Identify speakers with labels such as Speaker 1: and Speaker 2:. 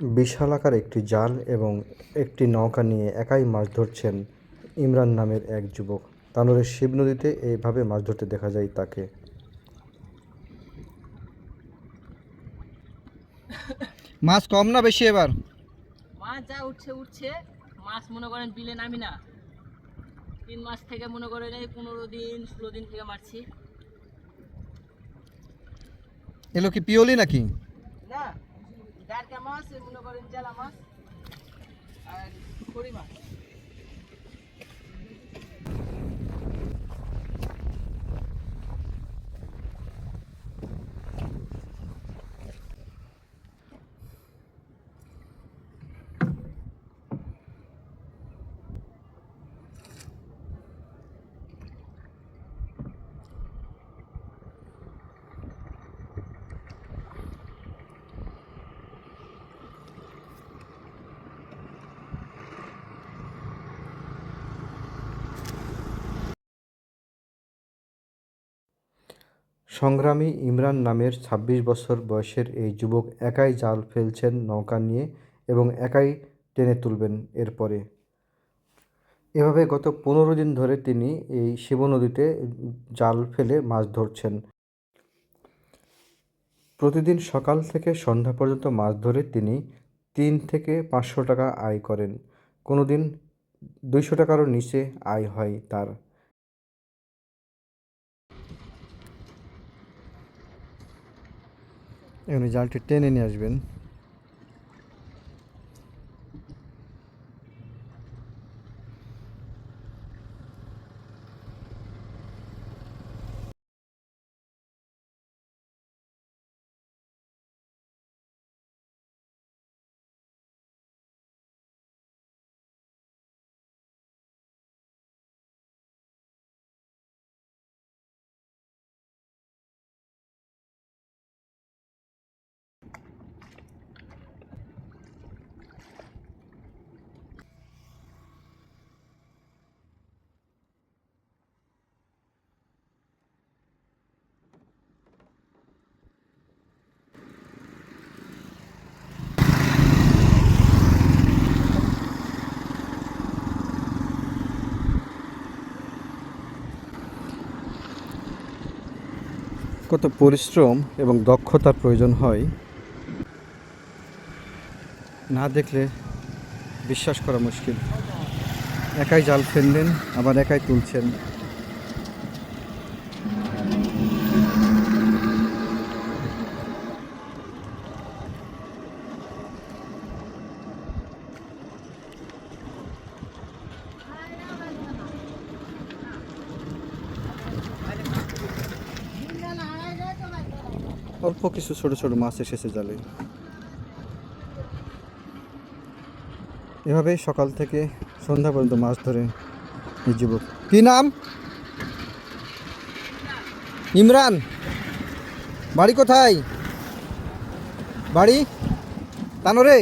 Speaker 1: বিশালাকার একটি জাল এবং একটি নৌকা নিয়ে একাই মাছ ধরছেন ইমরান নামের এক যুবক। তানোরের শিব নদীতে এইভাবে মাছ ধরতে দেখা যায় তাকে।
Speaker 2: মাছ কম না বেশি এবার?
Speaker 3: মাছ যা উঠছে উঠছে। মাছ মনে করেন বিলে নামি না। তিন মাস থেকে মনে করেন এই পনেরো দিন ষোলো দিন থেকে মারছি।
Speaker 2: এলো কি পিওলি নাকি?
Speaker 3: মাছ এগুলো করেন জেলা মাছ আর খড়ি মাছ।
Speaker 1: সংগ্রামী ইমরান নামের ২৬ বছর বয়সের এই যুবক একাই জাল ফেলছেন নৌকা নিয়ে এবং একাই টেনে তুলবেন এরপরে। এভাবে গত পনেরো দিন ধরে তিনি এই শিব নদীতে জাল ফেলে মাছ ধরছেন। প্রতিদিন সকাল থেকে সন্ধ্যা পর্যন্ত মাছ ধরে তিনি তিন থেকে পাঁচশো টাকা আয় করেন। কোনো দিন দুইশো টাকারও নিচে আয় হয় তার। এখানে জালটি টেনে নিয়ে আসবেন। কত পরিশ্রম এবং দক্ষতার প্রয়োজন হয়, না দেখলে বিশ্বাস করা মুশকিল। একাই জাল ফেললেন, আবার একাই তুলছেন। অল্প কিছু ছোট ছোট মাছ এসেছে জালে। এভাবে সকাল থেকে সন্ধ্যা পর্যন্ত মাছ ধরে এই যুবক। কি নাম? ইমরান, বাড়ি কোথায়? বাড়ি? তানোরে